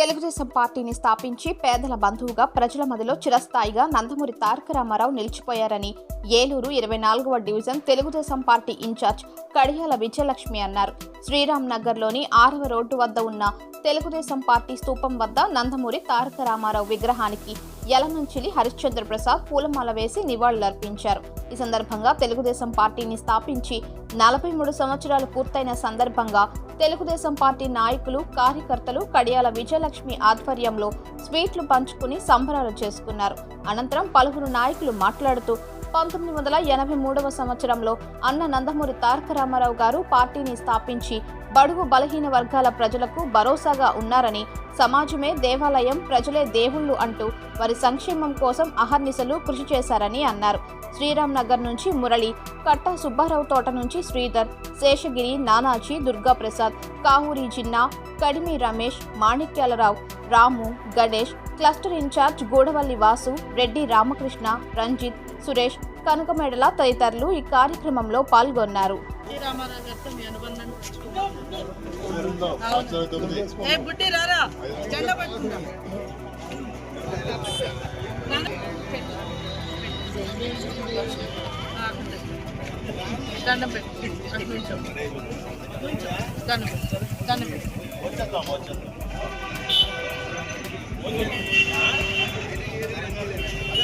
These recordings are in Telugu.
తెలుగుదేశం పార్టీని స్థాపించి పేదల బంధువుగా ప్రజల మదిలో చిరస్థాయిగా నందమూరి తారక రామారావు నిలిచిపోయారని ఏలూరు ఇరవై నాలుగవ division Telugu Desam party incharge Kadiyala Vijayalakshmi అన్నారు. శ్రీరామ్ నగర్లోని ఆరవ రోడ్డు వద్ద ఉన్న తెలుగుదేశం పార్టీ స్థూపం వద్ద నందమూరి తారక రామారావు విగ్రహానికి యలమంచిలి హరిశ్చంద్ర ప్రసాద్ పూలమాల వేసి నివాళులర్పించారు. ఈ సందర్భంగా తెలుగుదేశం పార్టీని స్థాపించి నలభై మూడు సంవత్సరాలు పూర్తయిన సందర్భంగా తెలుగుదేశం పార్టీ నాయకులు కార్యకర్తలు కడియాల విజయలక్ష్మి ఆధ్వర్యంలో స్వీట్లు పంచుకుని సంబరాలు చేసుకున్నారు. అనంతరం పలువురు నాయకులు మాట్లాడుతూ పంతొమ్మిది వందల ఎనభై మూడవ సంవత్సరంలో అన్న నందమూరి తారక రామారావు గారు పార్టీని స్థాపించి బడుగు బలహీన వర్గాల ప్రజలకు భరోసాగా ఉన్నారని సమాజమే దేవాలయం ప్రజలే దేవుళ్ళు అంటూ వారి సంక్షేమం కోసం అహర్నిశలు కృషి చేశారని అన్నారు. శ్రీరామ్ నగర్ నుంచి మురళి కట్ట సుబ్బారావు తోట నుంచి శ్రీధర్ శేషగిరి నానాజీ దుర్గాప్రసాద్ కాహూరి జిన్నా కడిమి రమేష్ మాణిక్యాలరావు రాము గణేష్ క్లస్టర్ ఇన్ఛార్జ్ గూడవల్లి వాసు రెడ్డి రామకృష్ణ రంజిత్ సురేష్ కనకమేడల తదితరులు ఈ కార్యక్రమంలో పాల్గొన్నారు. దండం పెట్టు. దండం పెట్టు.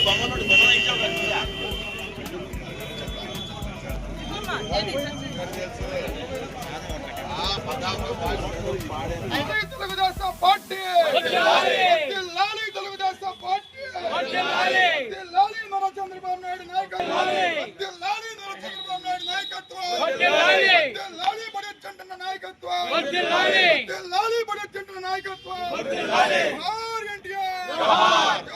దండం పెట్టు జై తెలుగుదేశం పార్టీ తెలుగుదేశం పార్టీ మన చంద్రబాబు నాయుడు నాయకత్వం చంద్రబాబు నాయుడు నాయకత్వం బడెచ్చంటున్న నాయకత్వం వర్ధిల్లాలి బడెచ్చంటున్న నాయకత్వం ఎన్టీఆర్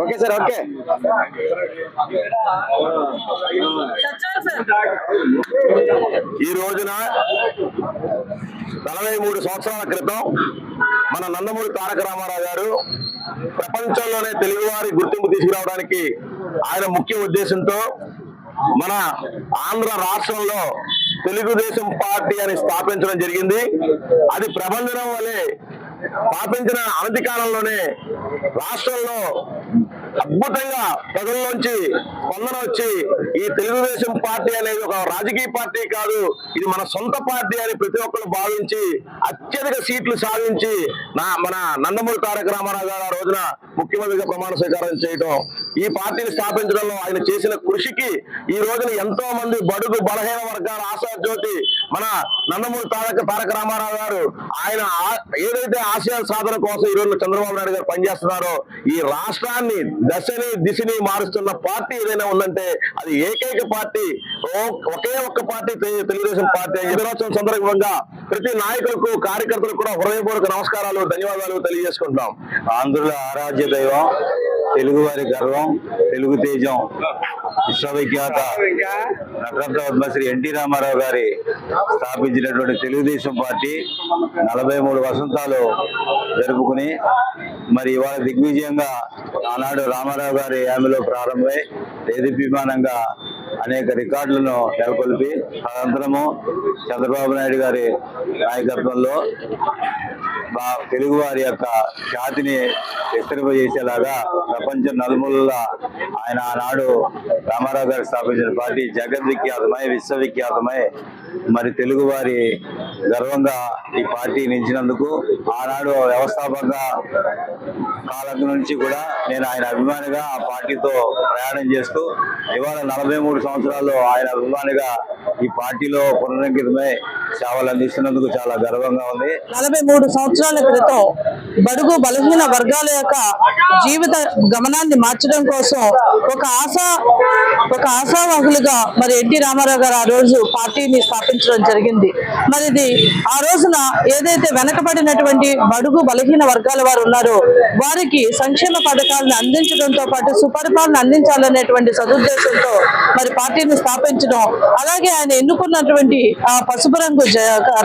ఓకే సార్ ఓకే. ఈ రోజున నలభై మూడు సంవత్సరాల క్రితం మన నందమూరి తారక రామారావు గారు ప్రపంచంలోనే తెలుగువారి గుర్తింపు తీసుకురావడానికి ఆయన ముఖ్య ఉద్దేశంతో మన ఆంధ్ర రాష్ట్రంలో తెలుగుదేశం పార్టీ అని స్థాపించడం జరిగింది. అది ప్రబంధనం వలె స్థాపించిన అనతి కాలంలోనే రాష్ట్రంలో అద్భుతంగా ప్రజల్లోంచి స్పందన వచ్చి ఈ తెలుగుదేశం పార్టీ అనేది ఒక రాజకీయ పార్టీ కాదు ఇది మన సొంత పార్టీ అని ప్రతి ఒక్కరు భావించి అత్యధిక సీట్లు సాధించి నా మన నందమూరి తారక రామారావు గారు ఆ రోజున ముఖ్యమంత్రిగా ప్రమాణ స్వీకారం చేయడం ఈ పార్టీని స్థాపించడంలో ఆయన చేసిన కృషికి ఈ రోజున ఎంతో మంది బడుగు బలహీన వర్గాల ఆశా జ్యోతి మన నందమూరి తారక తారక రామారావు గారు. ఆయన ఏదైతే ఆశయాల సాధన కోసం ఈ రోజు చంద్రబాబు నాయుడు గారు పనిచేస్తున్నారో ఈ రాష్ట్రాన్ని దశని దిశని మారుస్తున్న పార్టీ ఏదైనా ఉందంటే అది ఏకైక పార్టీ ఓ- ఒకే ఒక్క పార్టీ తెలుగుదేశం పార్టీ. ఈ దినోత్సవం సందర్భంగా ప్రతి నాయకులకు కార్యకర్తలకు కూడా హృదయపూర్వక నమస్కారాలు ధన్యవాదాలు తెలియజేసుకుంటాం ఆంధ్రుల ఆరాధ్య దైవం. తెలుగు వారి గర్వం తెలుగు తేజం విశ్వవిఖ్యాత నటరత్న పద్మశ్రీ ఎన్టీ రామారావు గారి స్థాపించినటువంటి తెలుగుదేశం పార్టీ నలభై మూడు వసంతాలు జరుపుకుని మరి ఇవాళ దిగ్విజయంగా ఆనాడు రామారావు గారి ఆమెలో ప్రారంభమై దేదీప్యమానంగా అనేక రికార్డులను నెలకొల్పి అనంతరము చంద్రబాబు నాయుడు గారి నాయకత్వంలో మా తెలుగు వారి యొక్క ఖ్యాతిని విస్తరింపజేసేలాగా ప్రపంచం నలుమూలల ఆయన ఆనాడు రామారావు గారు స్థాపించిన పార్టీ జగద్విఖ్యాతమై విశ్వవిఖ్యాతమై మరి తెలుగు వారి గర్వంగా ఈ పార్టీ నిలిచినందుకు ఆనాడు వ్యవస్థాపక కాలం నుంచి కూడా నేను ఆయన అభిమానిగా ఆ పార్టీతో ప్రయాణం చేస్తూ ఇవాళ నలభై మూడు సంవత్సరాలు ఆయన అభిమానిగా ఈ పార్టీలో పునరంకితమై సేవలు అందిస్తున్నందుకు చాలా గర్వంగా ఉంది. నలభై మూడు సంవత్సరాల క్రితం బడుగు బలహీన వర్గాల యొక్క జీవిత గమనాన్ని మార్చడం కోసం ఒక ఆశా ఒక ఆశావాహులుగా మరి ఎన్టీ రామారావు గారు ఆ రోజు పార్టీని స్థాపించడం జరిగింది. మరి ఇది ఆ రోజున ఏదైతే వెనకబడినటువంటి బడుగు బలహీన వర్గాల వారు ఉన్నారో వారికి సంక్షేమ పథకాలను అందించడంతో పాటు సుపరిపాలన అందించాలనేటువంటి సదుద్దేశంతో మరి పార్టీని స్థాపించడం అలాగే ఆయన ఎన్నుకున్నటువంటి ఆ పసుపు రంగు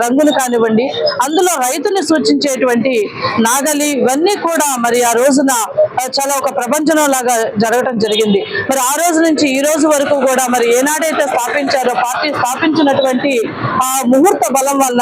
రంగులు కానివ్వండి అందులో రైతుని సూచించేటువంటి నాగలి ఇవన్నీ కూడా మరి ఆ రోజున చాలా ఒక ప్రపంచం లాగా జరగటం జరిగింది. మరి ఆ రోజు నుంచి ఈ రోజు వరకు కూడా మరి ఏనాడైతే స్థాపించారో పార్టీ స్థాపించినటువంటి ఆ ముహూర్త బలం వల్ల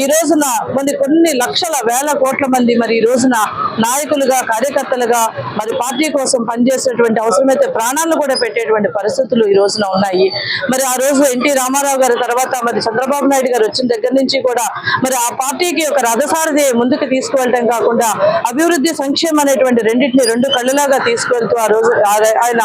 ఈ రోజున కొన్ని కొన్ని లక్షల వేల కోట్ల మంది మరి ఈ రోజున నాయకులుగా కార్యకర్తలుగా మరి పార్టీ కోసం పనిచేసేటువంటి అవసరమైతే ప్రాణాలను కూడా పెట్టేటువంటి పరిస్థితులు ఈ రోజున ఉన్నాయి. మరి ఆ రోజు ఎన్టీ రామారావు గారి తర్వాత మరి చంద్రబాబు నాయుడు గారు వచ్చిన దగ్గర నుంచి కూడా మరి ఆ పార్టీకి ఒక రథసారథి ముందుకు తీసుకువెళ్ళటం కాకుండా అభివృద్ధి సంక్షేమం అనేటువంటి రెండింటిని రెండు కళ్ళులాగా తీసుకువెళ్తూ ఆ రోజు ఆయన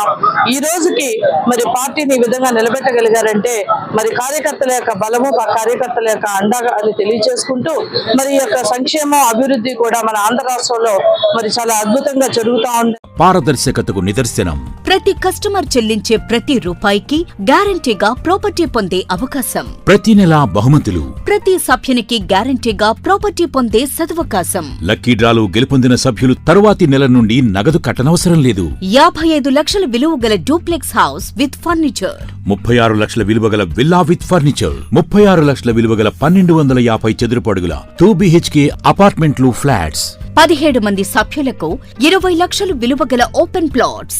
ఈ రోజుకి మరి పార్టీని ఈ విధంగా నిలబెట్టగలిగారంటే మరి కార్యకర్తల యొక్క బలము ఆ కార్యకర్తల యొక్క అండగా అని తెలియజేసుకుంటూ మరి యొక్క సంక్షేమం అభివృద్ధి కూడా మన ఆంధ్ర రాష్ట్రంలో మరి చాలా అద్భుతంగా జరుగుతా ఉంది పారదర్శకతకు నిదర్శనం. ప్రతి కస్టమర్ చెల్లించే ప్రతి రూపాయికి గ్యారంటీగా ప్రాపర్టీ పొందే అవకాశం. ప్రతి నెలా బహుమతులు. ప్రతి సభ్యునికి గ్యారంటీగా ప్రాపర్టీ పొందే సదవకాశం. లక్కీ డ్రాలు గెలుపొందిన సభ్యులు తరువాతి నెల నుండి నగదు కట్టనవసరం లేదు. యాభై ఐదు లక్షల విలువ గల డూప్లెక్స్ హౌస్ విత్ ఫర్నిచర్. ముప్పై ఆరు లక్షల విలువగల విల్లా విత్ ఫర్నిచర్. ముప్పై ఆరు లక్షల విలువగల పన్నెండు వందల యాభై చదురపు అడుగుల టూ బిహెచ్కే అపార్ట్మెంట్లు ఫ్లాట్స్. పదిహేడు మంది సభ్యులకు ఇరవై లక్షలు విలువ గల ఓపెన్ ప్లాట్స్.